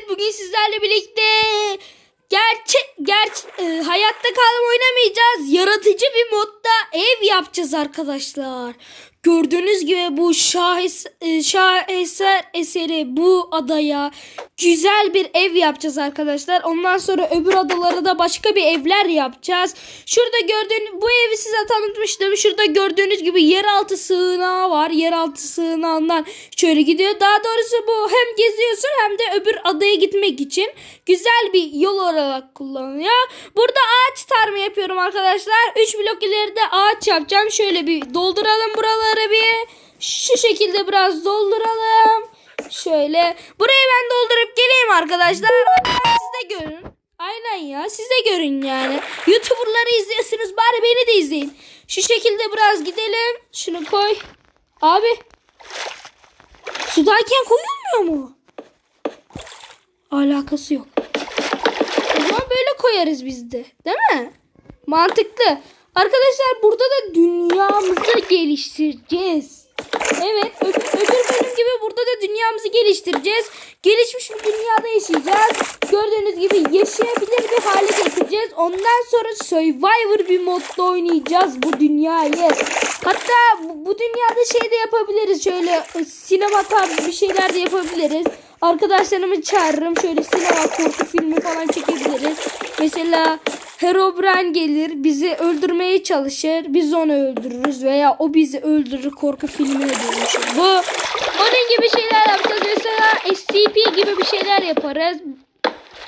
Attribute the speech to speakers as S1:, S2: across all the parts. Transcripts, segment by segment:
S1: Evet bugün sizlerle birlikte gerçek gerç e, hayatta kalma oynamayacağız. Yaratıcı bir modda ev yapacağız arkadaşlar. Gördüğünüz gibi bu şahes, e, şaheser eseri bu adaya güzel bir ev yapacağız arkadaşlar. Ondan sonra öbür adalara da başka bir evler yapacağız. Şurada gördüğünüz bu evi size tanıtmıştım. Şurada gördüğünüz gibi yeraltı sığınağı var. Yeraltı sığınağından şöyle gidiyor. Daha doğrusu bu hem geziyorsun hem de öbür adaya gitmek için güzel bir yol olarak kullanılıyor. Burada ağaç tarımı yapıyorum arkadaşlar. 3 blok ileride ağaç yapacağım. Şöyle bir dolduralım buraları bir. Şu şekilde biraz dolduralım. Şöyle. Burayı ben doldurup geleyim arkadaşlar. Siz de görün. Aynen ya siz de görün yani. Youtuberları izliyorsunuz bari beni de izleyin. Şu şekilde biraz gidelim. Şunu koy. Abi. Sudayken koyulmuyor mu? Alakası yok. O zaman böyle koyarız biz de. Değil mi? Mantıklı. Arkadaşlar burada da dünyamızı geliştireceğiz. Evet ö- öbür bölüm gibi burada da dünyamızı geliştireceğiz. Gelişmiş bir dünyada yaşayacağız. Gördüğünüz gibi yaşayabilir bir hale getireceğiz. Ondan sonra Survivor bir modda oynayacağız bu dünyayı. Hatta bu, bu dünyada şey de yapabiliriz. Şöyle e, sinema tarzı bir şeyler de yapabiliriz. Arkadaşlarımı çağırırım. Şöyle sinema korku filmi falan çekebiliriz. Mesela Herobrine gelir bizi öldürmeye çalışır. Biz onu öldürürüz veya o bizi öldürür korku filmine dönüşür. Bu onun gibi şeyler yapacağız. Mesela SCP gibi bir şeyler yaparız.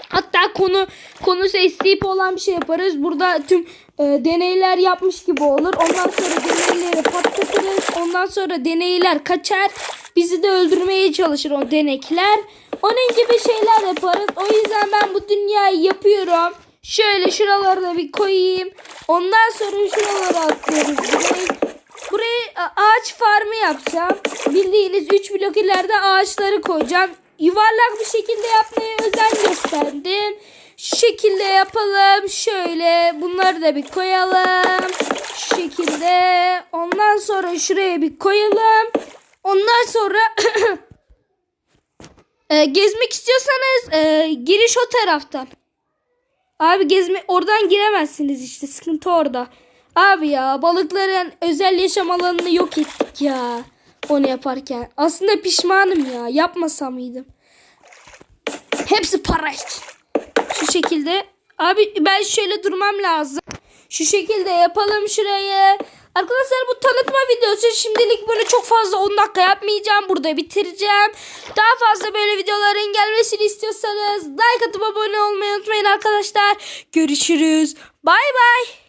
S1: Hatta konu konusu SCP olan bir şey yaparız. Burada tüm e, deneyler yapmış gibi olur. Ondan sonra deneyleri patlatırız. Ondan sonra deneyler kaçar. Bizi de öldürmeye çalışır o denekler. Onun gibi şeyler yaparız. O yüzden ben bu dünyayı yapıyorum. Şöyle şuraları da bir koyayım. Ondan sonra şuralara atlıyoruz a- ağaç farmı yapacağım. Bildiğiniz 3 blok ileride ağaçları koyacağım. Yuvarlak bir şekilde yapmaya özen gösterdim. Şu şekilde yapalım. Şöyle bunları da bir koyalım. Şu şekilde. Ondan sonra şuraya bir koyalım. Ondan sonra e, gezmek istiyorsanız e, giriş o taraftan. Abi gezme oradan giremezsiniz işte sıkıntı orada. Abi ya balıkların özel yaşam alanını yok ettik ya. Onu yaparken. Aslında pişmanım ya. Yapmasa mıydım? Hepsi para için. Şu şekilde. Abi ben şöyle durmam lazım. Şu şekilde yapalım şurayı. Arkadaşlar bu tanıtma videosu şimdilik böyle çok fazla 10 dakika yapmayacağım. Burada bitireceğim. Daha fazla böyle videoların gelmesini istiyorsanız like atıp abone olmayı unutmayın arkadaşlar. Görüşürüz. Bay bay.